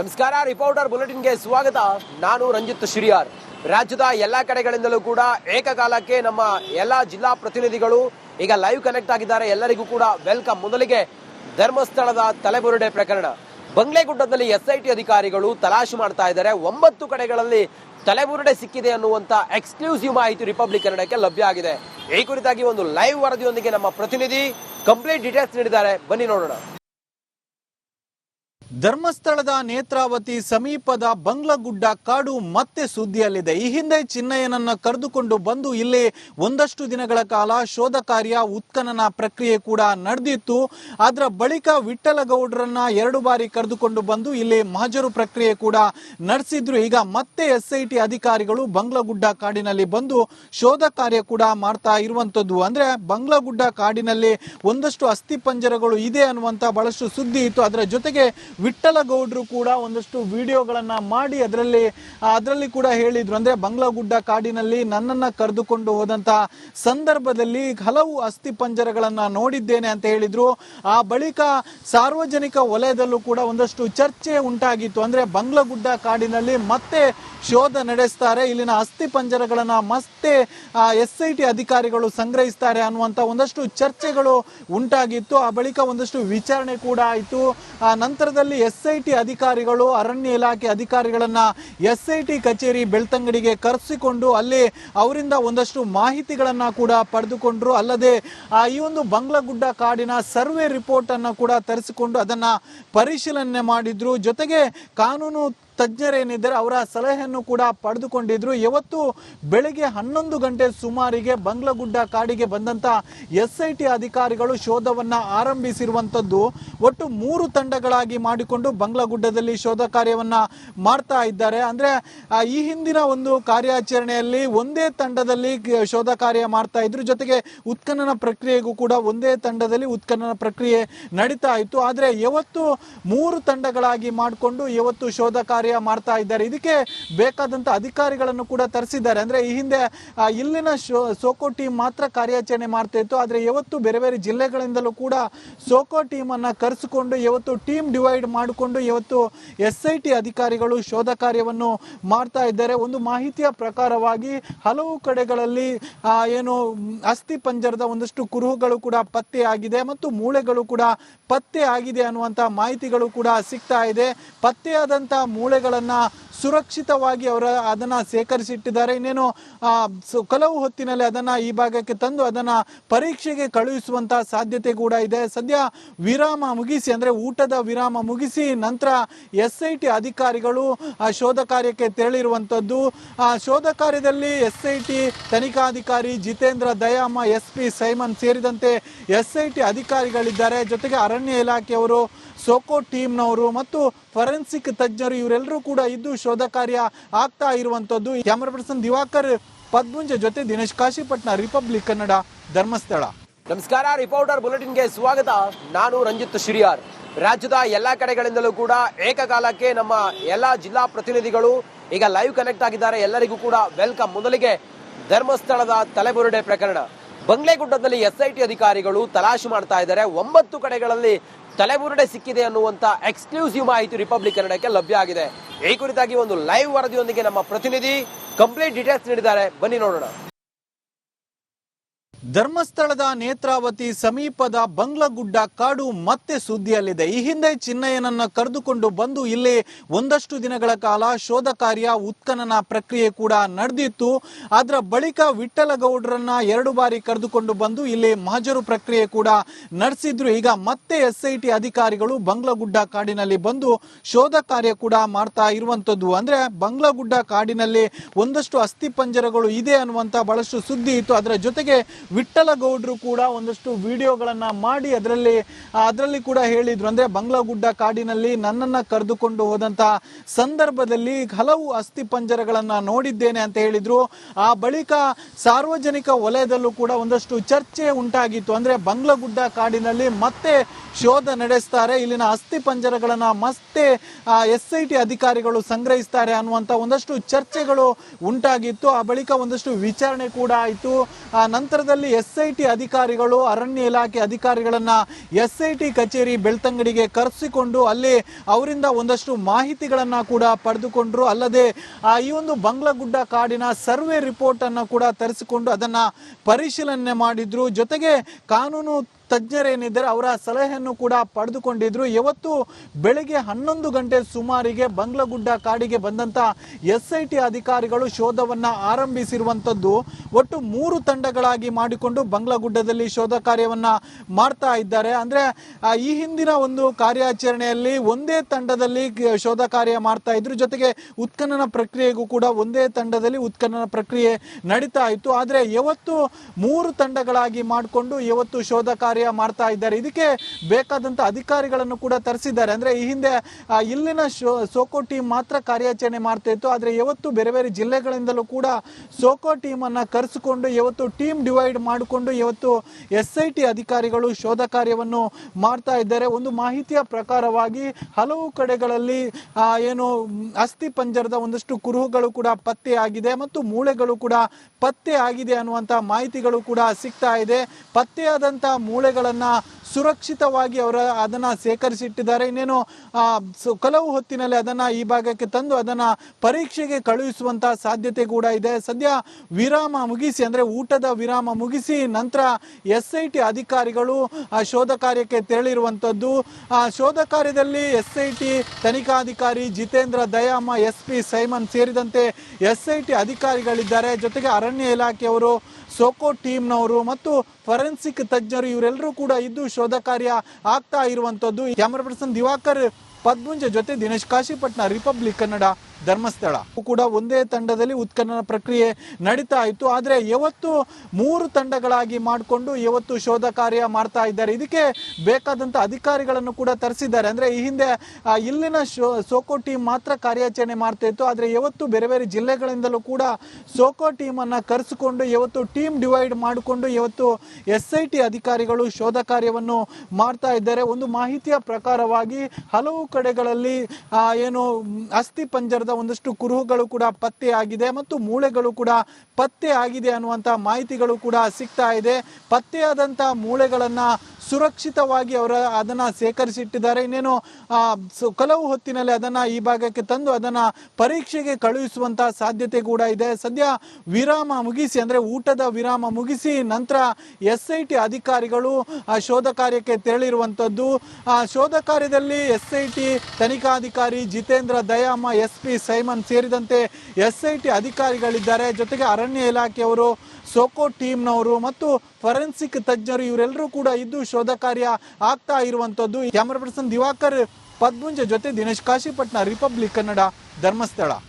ನಮಸ್ಕಾರ ರಿಪೋರ್ಟರ್ ಬುಲೆಟಿನ್ಗೆ ಸ್ವಾಗತ. ನಾನು ರಂಜಿತ್ ಶ್ರೀಯಾರ್. ರಾಜ್ಯದ ಎಲ್ಲ ಕಡೆಗಳಿಂದಲೂ ಕೂಡ ಏಕಕಾಲಕ್ಕೆ ನಮ್ಮ ಎಲ್ಲ ಜಿಲ್ಲಾ ಪ್ರತಿನಿಧಿಗಳು ಈಗ ಲೈವ್ ಕನೆಕ್ಟ್ ಆಗಿದ್ದಾರೆ. ಎಲ್ಲರಿಗೂ ಕೂಡ ವೆಲ್ಕಮ್ ಮೊದಲಿಗೆ ಧರ್ಮಸ್ಥಳದ ತಲೆಬುರುಡೆ ಪ್ರಕರಣ. ಬಂಗ್ಲೆಗುಡ್ಡದಲ್ಲಿ ಎಸ್ಐಟಿ ಅಧಿಕಾರಿಗಳು ತಲಾಶು ಮಾಡ್ತಾ ಇದ್ದಾರೆ. ಒಂಬತ್ತು ಕಡೆಗಳಲ್ಲಿ ತಲೆಬುರುಡೆ ಸಿಕ್ಕಿದೆ ಅನ್ನುವಂತ ಎಕ್ಸ್ಕ್ಲೂಸಿವ್ ಮಾಹಿತಿ ರಿಪಬ್ಲಿಕ್ ಕನ್ನಡಕ್ಕೆ ಲಭ್ಯ ಆಗಿದೆ. ಈ ಕುರಿತಾಗಿ ಒಂದು ಲೈವ್ ವರದಿಯೊಂದಿಗೆ ನಮ್ಮ ಪ್ರತಿನಿಧಿ ಕಂಪ್ಲೀಟ್ ಡೀಟೇಲ್ಸ್ ನೀಡಿದ್ದಾರೆ. ಬನ್ನಿ ನೋಡೋಣ. ಧರ್ಮಸ್ಥಳದ ನೇತ್ರಾವತಿ ಸಮೀಪದ ಬಂಗ್ಲಗುಡ್ಡ ಕಾಡು ಮತ್ತೆ ಸುದ್ದಿಯಲ್ಲಿದೆ. ಈ ಹಿಂದೆ ಚಿನ್ನಯ್ಯನನ್ನ ಕರೆದುಕೊಂಡು ಬಂದು ಇಲ್ಲಿ ಒಂದಷ್ಟು ದಿನಗಳ ಕಾಲ ಶೋಧ ಕಾರ್ಯ, ಉತ್ಖನನ ಪ್ರಕ್ರಿಯೆ ಕೂಡ ನಡೆದಿತ್ತು. ಅದರ ಬಳಿಕ ವಿಠಲಗೌಡರನ್ನ ಎರಡು ಬಾರಿ ಕರೆದುಕೊಂಡು ಬಂದು ಇಲ್ಲಿ ಮಹಜರು ಪ್ರಕ್ರಿಯೆ ಕೂಡ ನಡೆಸಿದ್ರು. ಈಗ ಮತ್ತೆ ಎಸ್ಐಟಿ ಅಧಿಕಾರಿಗಳು ಬಂಗ್ಲಗುಡ್ಡ ಕಾಡಿನಲ್ಲಿ ಬಂದು ಶೋಧ ಕಾರ್ಯ ಕೂಡ ಮಾಡ್ತಾ ಇರುವಂತದ್ದು. ಅಂದ್ರೆ ಬಂಗ್ಲಗುಡ್ಡ ಕಾಡಿನಲ್ಲಿ ಒಂದಷ್ಟು ಅಸ್ಥಿ ಪಂಜರಗಳು ಇದೆ ಅನ್ನುವಂತ ಬಹಳಷ್ಟು ಸುದ್ದಿ ಇತ್ತು. ಅದರ ಜೊತೆಗೆ ವಿಠ್ಠಲಗೌಡರು ಕೂಡ ಒಂದಷ್ಟು ವಿಡಿಯೋಗಳನ್ನ ಮಾಡಿ ಅದರಲ್ಲಿ ಅದರಲ್ಲಿ ಕೂಡ ಹೇಳಿದ್ರು. ಅಂದ್ರೆ ಬಂಗ್ಲಾಗುಡ್ಡ ಕಾಡಿನಲ್ಲಿ ನನ್ನನ್ನ ಕರೆದುಕೊಂಡು ಹೋದಂತ ಸಂದರ್ಭದಲ್ಲಿ ಹಲವು ಅಸ್ಥಿ ಪಂಜರಗಳನ್ನ ನೋಡಿದ್ದೇನೆ ಅಂತ ಹೇಳಿದ್ರು. ಆ ಬಳಿಕ ಸಾರ್ವಜನಿಕ ವಲಯದಲ್ಲೂ ಕೂಡ ಒಂದಷ್ಟು ಚರ್ಚೆ ಉಂಟಾಗಿತ್ತು. ಅಂದ್ರೆ ಬಂಗ್ಲಗುಡ್ಡ ಕಾಡಿನಲ್ಲಿ ಮತ್ತೆ ಶೋಧ ನಡೆಸ್ತಾರೆ. ಇಲ್ಲಿನ ಅಸ್ಥಿ ಪಂಜರಗಳನ್ನ ಮತ್ತೆ ಎಸ್ ಐ ಟಿ ಅಧಿಕಾರಿಗಳು ಸಂಗ್ರಹಿಸ್ತಾರೆ ಅನ್ನುವಂತ ಒಂದಷ್ಟು ಚರ್ಚೆಗಳು ಉಂಟಾಗಿತ್ತು. ಆ ಬಳಿಕ ಒಂದಷ್ಟು ವಿಚಾರಣೆ ಕೂಡ ಆಯಿತು. ಆ ನಂತರದಲ್ಲಿ ಎಸ್ ಐ ಟಿ ಅಧಿಕಾರಿಗಳು, ಅರಣ್ಯ ಇಲಾಖೆ ಅಧಿಕಾರಿಗಳನ್ನ ಎಸ್ ಐ ಟಿ ಕಚೇರಿ ಬೆಳ್ತಂಗಡಿಗೆ ಕರೆಸಿಕೊಂಡು ಅಲ್ಲಿ ಅವರಿಂದ ಒಂದಷ್ಟು ಮಾಹಿತಿಗಳನ್ನ ಕೂಡ ಪಡೆದುಕೊಂಡ್ರು. ಅಲ್ಲದೆ ಈ ಒಂದು ಬಂಗ್ಲಗುಡ್ಡ ಕಾಡಿನ ಸರ್ವೆ ರಿಪೋರ್ಟ್ ಅನ್ನ ಕೂಡ ತರಿಸಿಕೊಂಡು ಅದನ್ನ ಪರಿಶೀಲನೆ ಮಾಡಿದ್ರು. ಜೊತೆಗೆ ಕಾನೂನು ತಜ್ಞರೇನಿದ್ದಾರೆ ಅವರ ಸಲಹೆಯನ್ನು ಕೂಡ ಪಡೆದುಕೊಂಡಿದ್ರು. ಇವತ್ತು ಬೆಳಿಗ್ಗೆ ಹನ್ನೊಂದು ಗಂಟೆ ಸುಮಾರಿಗೆ ಬಂಗ್ಲಗುಡ್ಡ ಕಾಡಿಗೆ ಬಂದಂತ ಎಸ್ ಐ ಟಿ ಅಧಿಕಾರಿಗಳು ಶೋಧವನ್ನ ಆರಂಭಿಸಿರುವಂತದ್ದು ಒಟ್ಟು ಮೂರು ತಂಡಗಳಾಗಿ ಮಾಡಿಕೊಂಡು ಬಂಗ್ಲಗುಡ್ಡದಲ್ಲಿ ಶೋಧ ಕಾರ್ಯವನ್ನ ಮಾಡ್ತಾ ಇದ್ದಾರೆ. ಅಂದ್ರೆ ಈ ಹಿಂದಿನ ಒಂದು ಕಾರ್ಯಾಚರಣೆಯಲ್ಲಿ ಒಂದೇ ತಂಡದಲ್ಲಿ ಶೋಧ ಕಾರ್ಯ ಮಾಡ್ತಾ ಇದ್ರು. ಜೊತೆಗೆ ಉತ್ಖನನ ಪ್ರಕ್ರಿಯೆಗೂ ಕೂಡ ಒಂದೇ ತಂಡದಲ್ಲಿ ಉತ್ಖನನ ಪ್ರಕ್ರಿಯೆ ನಡೀತಾ ಇತ್ತು. ಆದ್ರೆ ಇವತ್ತು ಮೂರು ತಂಡಗಳಾಗಿ ಮಾಡಿಕೊಂಡು ಇವತ್ತು ಶೋಧ ಕಾರ್ಯ ಮಾಡ್ತಾ ಇದ್ದಾರೆ. ಇದಕ್ಕೆ ಬೇಕಾದಂತ ಅಧಿಕಾರಿಗಳನ್ನು ಕೂಡ ತರಿಸಿದ್ದಾರೆ. ಅಂದ್ರೆ ಈ ಹಿಂದೆ ಇಲ್ಲಿನ ಸೋಕೋ ಟೀಮ್ ಮಾತ್ರ ಕಾರ್ಯಾಚರಣೆ ಮಾಡ್ತಾ ಇತ್ತು. ಆದ್ರೆ ಇವತ್ತು ಬೇರೆ ಬೇರೆ ಜಿಲ್ಲೆಗಳಿಂದಲೂ ಕೂಡ ಸೋಕೋ ಟೀಮ್ ಅನ್ನ ಕರೆಸಿಕೊಂಡು ಇವತ್ತು ಟೀಮ್ ಡಿವೈಡ್ ಮಾಡಿಕೊಂಡು ಇವತ್ತು ಎಸ್ ಐ ಟಿ ಅಧಿಕಾರಿಗಳು ಶೋಧ ಕಾರ್ಯವನ್ನು ಮಾಡ್ತಾ ಇದ್ದಾರೆ. ಒಂದು ಮಾಹಿತಿಯ ಪ್ರಕಾರವಾಗಿ ಹಲವು ಕಡೆಗಳಲ್ಲಿ ಏನು, ಅಸ್ಥಿ ಪಂಜರದ ಒಂದಷ್ಟು ಕುರುಹುಗಳು ಕೂಡ ಪತ್ತೆ ಆಗಿದೆ ಮತ್ತು ಮೂಳೆಗಳು ಕೂಡ ಪತ್ತೆ ಆಗಿದೆ ಅನ್ನುವಂತ ಮಾಹಿತಿಗಳು ಕೂಡ ಸಿಗ್ತಾ ಇದೆ. ಪತ್ತೆಯಾದಂತ ಮೂಳೆಗಳನ್ನ ಸುರಕ್ಷಿತವಾಗಿ ಅವರ ಅದನ್ನು ಸೇಕರಿಸಿಟ್ಟಿದ್ದಾರೆ. ಇನ್ನೇನು ಕೆಲವು ಹೊತ್ತಿನಲ್ಲಿ ಅದನ್ನು ಈ ಭಾಗಕ್ಕೆ ತಂದು ಅದನ್ನು ಪರೀಕ್ಷೆಗೆ ಕಳುಹಿಸುವಂಥ ಸಾಧ್ಯತೆ ಕೂಡ ಇದೆ. ಸದ್ಯ ವಿರಾಮ ಮುಗಿಸಿ, ಅಂದರೆ ಊಟದ ವಿರಾಮ ಮುಗಿಸಿ ನಂತರ ಎಸ್ ಐ ಟಿ ಅಧಿಕಾರಿಗಳು ಶೋಧ ಕಾರ್ಯಕ್ಕೆ ತೆರಳಿರುವಂಥದ್ದು ಶೋಧ ಕಾರ್ಯದಲ್ಲಿ S I T ತನಿಖಾಧಿಕಾರಿ Jitendra Dayama S P Simon ಸೇರಿದಂತೆ ಎಸ್ ಐ ಟಿ ಅಧಿಕಾರಿಗಳಿದ್ದಾರೆ. ಜೊತೆಗೆ ಅರಣ್ಯ ಇಲಾಖೆಯವರು ಸೋಕೋ ಟೀಮ್ನವರು ಮತ್ತು ಫರೆನ್ಸಿಕ್ ತಜ್ಞರು ಇವರೆಲ್ಲರೂ ಕೂಡ ಇದ್ದು ಶೋಧ ಕಾರ್ಯ ಆಗ್ತಾ ಇರುವಂತದ್ದು. ಕ್ಯಾಮರಾ ಪರ್ಸನ್ ದಿವಾಕರ್ ಪದ್ಮುಂಜ ಜೊತೆ ದಿನೇಶ್ ಕಾಶಿಪಟ್ನ ರಿಪಬ್ಲಿಕ್ ಕನ್ನಡ ಧರ್ಮಸ್ಥಳ. ನಮಸ್ಕಾರ, ರಿಪೋರ್ಟರ್ ಬುಲೆಟಿನ್ಗೆ ಸ್ವಾಗತ. ನಾನು ರಂಜಿತ್ ಶ್ರೀಯಾರ್. ರಾಜ್ಯದ ಎಲ್ಲಾ ಕಡೆಗಳಿಂದಲೂ ಕೂಡ ಏಕಕಾಲಕ್ಕೆ ನಮ್ಮ ಎಲ್ಲಾ ಜಿಲ್ಲಾ ಪ್ರತಿನಿಧಿಗಳು ಈಗ ಲೈವ್ ಕನೆಕ್ಟ್ ಆಗಿದ್ದಾರೆ. ಎಲ್ಲರಿಗೂ ಕೂಡ ವೆಲ್ಕಮ್. ಮೊದಲಿಗೆ ಧರ್ಮಸ್ಥಳದ ತಲೆಬುರುಡೆ ಪ್ರಕರಣ. ಬಂಗ್ಲೆಗುಡ್ಡದಲ್ಲಿ ಎಸ್ಐಟಿ ಅಧಿಕಾರಿಗಳು ತಲಾಶು ಮಾಡ್ತಾ ಇದ್ದಾರೆ. ಒಂಬತ್ತು ಕಡೆಗಳಲ್ಲಿ ತಲೆಬುರುಡೆ ಸಿಕ್ಕಿದೆ ಅನ್ನುವಂತ ಎಕ್ಸ್ಕ್ಲೂಸಿವ್ ಮಾಹಿತಿ ರಿಪಬ್ಲಿಕ್ ಕನ್ನಡಕ್ಕೆ ಲಭ್ಯ ಆಗಿದೆ. ಈ ಕುರಿತಾಗಿ ಒಂದು ಲೈವ್ ವರದಿಯೊಂದಿಗೆ ನಮ್ಮ ಪ್ರತಿನಿಧಿ ಕಂಪ್ಲೀಟ್ ಡೀಟೇಲ್ಸ್ ನೀಡಿದ್ದಾರೆ. ಬನ್ನಿ ನೋಡೋಣ. ಧರ್ಮಸ್ಥಳದ ನೇತ್ರಾವತಿ ಸಮೀಪದ ಬಂಗ್ಲಗುಡ್ಡ ಕಾಡು ಮತ್ತೆ ಸುದ್ದಿಯಲ್ಲಿದೆ. ಈ ಹಿಂದೆ ಚಿನ್ನಯ್ಯನನ್ನ ಕರೆದುಕೊಂಡು ಬಂದು ಇಲ್ಲಿ ಒಂದಷ್ಟು ದಿನಗಳ ಕಾಲ ಶೋಧ ಕಾರ್ಯ, ಉತ್ಖನನ ಪ್ರಕ್ರಿಯೆ ಕೂಡ ನಡೆದಿತ್ತು. ಅದರ ಬಳಿಕ ವಿಠ್ಠಲಗೌಡರನ್ನ ಎರಡು ಬಾರಿ ಕರೆದುಕೊಂಡು ಬಂದು ಇಲ್ಲಿ ಮಹಜರು ಪ್ರಕ್ರಿಯೆ ಕೂಡ ನಡೆಸಿದ್ರು. ಈಗ ಮತ್ತೆ ಎಸ್ಐಟಿ ಅಧಿಕಾರಿಗಳು ಬಂಗ್ಲಗುಡ್ಡ ಕಾಡಿನಲ್ಲಿ ಬಂದು ಶೋಧ ಕಾರ್ಯ ಕೂಡ ಮಾಡ್ತಾ ಇರುವಂತದ್ದು. ಅಂದ್ರೆ ಬಂಗ್ಲಗುಡ್ಡ ಕಾಡಿನಲ್ಲಿ ಒಂದಷ್ಟು ಅಸ್ಥಿ ಪಂಜರಗಳು ಇದೆ ಅನ್ನುವಂತ ಬಹಳಷ್ಟು ಸುದ್ದಿ ಇತ್ತು. ಅದರ ಜೊತೆಗೆ ವಿಠ್ಠಲಗೌಡರು ಕೂಡ ಒಂದಷ್ಟು ವಿಡಿಯೋಗಳನ್ನ ಮಾಡಿ ಅದರಲ್ಲಿ ಅದರಲ್ಲಿ ಕೂಡ ಹೇಳಿದ್ರು. ಅಂದ್ರೆ ಬಂಗ್ಲಾಗುಡ್ಡ ಕಾಡಿನಲ್ಲಿ ನನ್ನನ್ನ ಕರೆದುಕೊಂಡು ಹೋದಂತ ಸಂದರ್ಭದಲ್ಲಿ ಹಲವು ಅಸ್ಥಿ ಪಂಜರಗಳನ್ನ ನೋಡಿದ್ದೇನೆ ಅಂತ ಹೇಳಿದ್ರು. ಆ ಬಳಿಕ ಸಾರ್ವಜನಿಕ ವಲಯದಲ್ಲೂ ಕೂಡ ಒಂದಷ್ಟು ಚರ್ಚೆ ಉಂಟಾಗಿತ್ತು. ಅಂದ್ರೆ ಬಂಗ್ಲಗುಡ್ಡ ಕಾಡಿನಲ್ಲಿ ಮತ್ತೆ ಶೋಧ ನಡೆಸ್ತಾರೆ. ಇಲ್ಲಿನ ಅಸ್ಥಿ ಪಂಜರಗಳನ್ನ ಮತ್ತೆ ಎಸ್ ಐ ಟಿ ಅಧಿಕಾರಿಗಳು ಸಂಗ್ರಹಿಸ್ತಾರೆ ಅನ್ನುವಂತ ಒಂದಷ್ಟು ಚರ್ಚೆಗಳು ಉಂಟಾಗಿತ್ತು. ಆ ಬಳಿಕ ಒಂದಷ್ಟು ವಿಚಾರಣೆ ಕೂಡ ಆಯಿತು. ಆ ನಂತರದಲ್ಲಿ ಹಿನ್ನೆಲೆಯಲ್ಲಿ ಎಸ್ ಐ ಟಿ ಅಧಿಕಾರಿಗಳು, ಅರಣ್ಯ ಇಲಾಖೆ ಅಧಿಕಾರಿಗಳನ್ನ ಎಸ್ ಐ ಟಿ ಕಚೇರಿ ಬೆಳ್ತಂಗಡಿಗೆ ಕರೆಸಿಕೊಂಡು ಅಲ್ಲಿ ಅವರಿಂದ ಒಂದಷ್ಟು ಮಾಹಿತಿಗಳನ್ನ ಕೂಡ ಪಡೆದುಕೊಂಡ್ರು. ಅಲ್ಲದೆ ಈ ಒಂದು ಬಂಗ್ಲಗುಡ್ಡ ಕಾಡಿನ ಸರ್ವೆ ರಿಪೋರ್ಟ್ ಅನ್ನ ಕೂಡ ತರಿಸಿಕೊಂಡು ಅದನ್ನ ಪರಿಶೀಲನೆ ಮಾಡಿದ್ರು. ಜೊತೆಗೆ ಕಾನೂನು ತಜ್ಞರೇನಿದ್ದಾರೆ ಅವರ ಸಲಹೆಯನ್ನು ಕೂಡ ಪಡೆದುಕೊಂಡಿದ್ರು. ಇವತ್ತು ಬೆಳಿಗ್ಗೆ ಹನ್ನೊಂದು ಗಂಟೆ ಸುಮಾರಿಗೆ ಬಂಗ್ಲಗುಡ್ಡ ಕಾಡಿಗೆ ಬಂದಂತ ಎಸ್ ಐ ಟಿ ಅಧಿಕಾರಿಗಳು ಶೋಧವನ್ನ ಆರಂಭಿಸಿರುವಂತದ್ದು ಒಟ್ಟು ಮೂರು ತಂಡಗಳಾಗಿ ಮಾಡಿಕೊಂಡು ಬಂಗ್ಲಗುಡ್ಡದಲ್ಲಿ ಶೋಧ ಕಾರ್ಯವನ್ನ ಮಾಡ್ತಾ ಇದ್ದಾರೆ. ಅಂದ್ರೆ ಈ ಹಿಂದಿನ ಒಂದು ಕಾರ್ಯಾಚರಣೆಯಲ್ಲಿ ಒಂದೇ ತಂಡದಲ್ಲಿ ಶೋಧ ಕಾರ್ಯ ಮಾಡ್ತಾ ಇದ್ರು. ಜೊತೆಗೆ ಉತ್ಖನನ ಪ್ರಕ್ರಿಯೆಗೂ ಕೂಡ ಒಂದೇ ತಂಡದಲ್ಲಿ ಉತ್ಖನನ ಪ್ರಕ್ರಿಯೆ ನಡೀತಾ ಇತ್ತು. ಆದ್ರೆ ಇವತ್ತು ಮೂರು ತಂಡಗಳಾಗಿ ಮಾಡಿಕೊಂಡು ಇವತ್ತು ಶೋಧ ಕಾರ್ಯ ಮಾಡ್ತಾ ಇದ್ದಾರೆ. ಇದಕ್ಕೆ ಬೇಕಾದಂತ ಅಧಿಕಾರಿಗಳನ್ನು ಕೂಡ ತರಿಸಿದ್ದಾರೆ. ಅಂದ್ರೆ ಈ ಹಿಂದೆ ಇಲ್ಲಿನ ಸೋಕೋ ಟೀಮ್ ಮಾತ್ರ ಕಾರ್ಯಾಚರಣೆ ಮಾಡ್ತಾ ಇತ್ತು. ಆದ್ರೆ ಇವತ್ತು ಬೇರೆ ಬೇರೆ ಜಿಲ್ಲೆಗಳಿಂದಲೂ ಕೂಡ ಸೋಕೋ ಟೀಮ್ ಅನ್ನ ಕರೆಸಿಕೊಂಡು ಇವತ್ತು ಟೀಮ್ ಡಿವೈಡ್ ಮಾಡಿಕೊಂಡು ಇವತ್ತು ಎಸ್ ಐ ಟಿ ಅಧಿಕಾರಿಗಳು ಶೋಧ ಕಾರ್ಯವನ್ನು ಮಾಡ್ತಾ ಇದ್ದಾರೆ. ಒಂದು ಮಾಹಿತಿಯ ಪ್ರಕಾರವಾಗಿ ಹಲವು ಕಡೆಗಳಲ್ಲಿ ಏನು, ಅಸ್ಥಿ ಪಂಜರದ ಒಂದಷ್ಟು ಕುರುಹುಗಳು ಕೂಡ ಪತ್ತೆ ಆಗಿದೆ ಮತ್ತು ಮೂಳೆಗಳು ಕೂಡ ಪತ್ತೆ ಆಗಿದೆ ಅನ್ನುವಂತ ಮಾಹಿತಿಗಳು ಕೂಡ ಸಿಗ್ತಾ ಇದೆ. ಪತ್ತೆಯಾದಂತ ಮೂಳೆಗಳನ್ನ ಸುರಕ್ಷಿತವಾಗಿ ಅವರ ಅದನ್ನು ಸೇಕರಿಸಿಟ್ಟಿದ್ದಾರೆ. ಇನ್ನೇನು ಕೆಲವು ಹೊತ್ತಿನಲ್ಲಿ ಅದನ್ನು ಈ ಭಾಗಕ್ಕೆ ತಂದು ಅದನ್ನು ಪರೀಕ್ಷೆಗೆ ಕಳುಹಿಸುವಂತ ಸಾಧ್ಯತೆ ಕೂಡ ಇದೆ. ಸದ್ಯ ವಿರಾಮ ಮುಗಿಸಿ, ಅಂದರೆ ಊಟದ ವಿರಾಮ ಮುಗಿಸಿ ನಂತರ ಎಸ್ ಐ ಟಿ ಅಧಿಕಾರಿಗಳು ಶೋಧ ಕಾರ್ಯಕ್ಕೆ ತೆರಳಿರುವಂಥದ್ದು ಶೋಧ ಕಾರ್ಯದಲ್ಲಿ S I T ತನಿಖಾಧಿಕಾರಿ Jitendra Dayama S P Simon ಸೇರಿದಂತೆ ಎಸ್ ಐ ಟಿ ಅಧಿಕಾರಿಗಳಿದ್ದಾರೆ. ಜೊತೆಗೆ ಅರಣ್ಯ ಇಲಾಖೆಯವರು, ಸೋಕೋ ಟೀಮ್ನವರು ಮತ್ತು ಫರೆನ್ಸಿಕ್ ತಜ್ಞರು ಇವರೆಲ್ಲರೂ ಕೂಡ ಇದ್ದು ಶೋಧ ಕಾರ್ಯ ಆಗ್ತಾ ಇರುವಂತದ್ದು. ಕ್ಯಾಮರಾ ಪರ್ಸನ್ ದಿವಾಕರ್ ಪದ್ಮುಂಜ ಜೊತೆ ದಿನೇಶ್ ಕಾಶಿಪಟ್ನ ರಿಪಬ್ಲಿಕ್ ಕನ್ನಡ. ಧರ್ಮಸ್ಥಳ. ಕೂಡ ಒಂದೇ ತಂಡದಲ್ಲಿ ಉತ್ಖನನ ಪ್ರಕ್ರಿಯೆ ನಡೀತಾ ಇತ್ತು. ಆದರೆ ಯಾವತ್ತು ಮೂರು ತಂಡಗಳಾಗಿ ಮಾಡಿಕೊಂಡು ಯಾವತ್ತು ಶೋಧ ಕಾರ್ಯ ಮಾಡ್ತಾ ಇದ್ದಾರೆ. ಇದಕ್ಕೆ ಬೇಕಾದಂತ ಅಧಿಕಾರಿಗಳನ್ನು ಕೂಡ ತರಿಸಿದ್ದಾರೆ. ಅಂದ್ರೆ ಈ ಹಿಂದೆ ಇಲ್ಲಿನ ಶೋ, ಸೋಕೋ ಟೀಮ್ ಮಾತ್ರ ಕಾರ್ಯಾಚರಣೆ ಮಾಡ್ತಾ ಇತ್ತು. ಆದರೆ ಯಾವತ್ತು ಬೇರೆ ಬೇರೆ ಜಿಲ್ಲೆಗಳಿಂದಲೂ ಕೂಡ ಸೋಕೋ ಟೀಮ್ ಅನ್ನ ಕರೆಸಿಕೊಂಡು ಇವತ್ತು ಟೀಮ್ ಡಿವೈಡ್ ಮಾಡಿಕೊಂಡು ಇವತ್ತು ಎಸ್ ಐ ಟಿ ಅಧಿಕಾರಿಗಳು ಶೋಧ ಕಾರ್ಯವನ್ನು ಮಾಡ್ತಾ ಇದ್ದಾರೆ. ಒಂದು ಮಾಹಿತಿಯ ಪ್ರಕಾರವಾಗಿ ಹಲವು ಕಡೆಗಳಲ್ಲಿ ಏನು ಅಸ್ಥಿ ಪಂಜರದ ಒಂದಷ್ಟು ಕುರುಹುಗಳು ಕೂಡ ಪತ್ತೆ ಆಗಿದೆ ಮತ್ತು ಮೂಳೆಗಳು ಕೂಡ ಪತ್ತೆ ಆಗಿದೆ ಅನ್ನುವಂತ ಮಾಹಿತಿಗಳು ಕೂಡ ಸಿಗ್ತಾ ಇದೆ. ಪತ್ತೆಯಾದಂಥ ಮೂಳೆಗಳನ್ನು ಸುರಕ್ಷಿತವಾಗಿ ಅವರ ಅದನ್ನ ಸೇಕರಿಸಿಟ್ಟಿದ್ದಾರೆ ಇನ್ನೇನು ಕೆಲವು ಹೊತ್ತಿನಲ್ಲಿ ಅದನ್ನ ಈ ಭಾಗಕ್ಕೆ ತಂದು ಅದನ್ನ ಪರೀಕ್ಷೆಗೆ ಕಳುಹಿಸುವಂಥ ಸಾಧ್ಯತೆ ಕೂಡ ಇದೆ. ಸದ್ಯ ವಿರಾಮ ಮುಗಿಸಿ, ಅಂದ್ರೆ ಊಟದ ವಿರಾಮ ಮುಗಿಸಿ ನಂತರ ಎಸ್ ಐ ಟಿ ಅಧಿಕಾರಿಗಳು ಶೋಧ ಕಾರ್ಯಕ್ಕೆ ತೆರಳಿರುವಂತದ್ದು ಆ, ಶೋಧ ಕಾರ್ಯದಲ್ಲಿ S I T ತನಿಖಾಧಿಕಾರಿ Jitendra Dayama S P Simon ಸೇರಿದಂತೆ ಎಸ್ ಐ ಟಿ ಅಧಿಕಾರಿಗಳಿದ್ದಾರೆ. ಜೊತೆಗೆ ಅರಣ್ಯ ಇಲಾಖೆಯವರು, ಸೋಕೋ ಟೀಮ್ನವರು ಮತ್ತು ಫರೆನ್ಸಿಕ್ ತಜ್ಞರು ಇವರೆಲ್ಲರೂ ಕೂಡ ಇದ್ದು ಶೋಧ ಕಾರ್ಯ ಆಗ್ತಾ ಇರುವಂತದ್ದು. ಕ್ಯಾಮರಾ ಪರ್ಸನ್ ದಿವಾಕರ್ ಪದ್ಮುಂಜ ಜೊತೆ ದಿನೇಶ್ ಕಾಶಿಪಟ್ನ ರಿಪಬ್ಲಿಕ್ ಕನ್ನಡ ಧರ್ಮಸ್ಥಳ.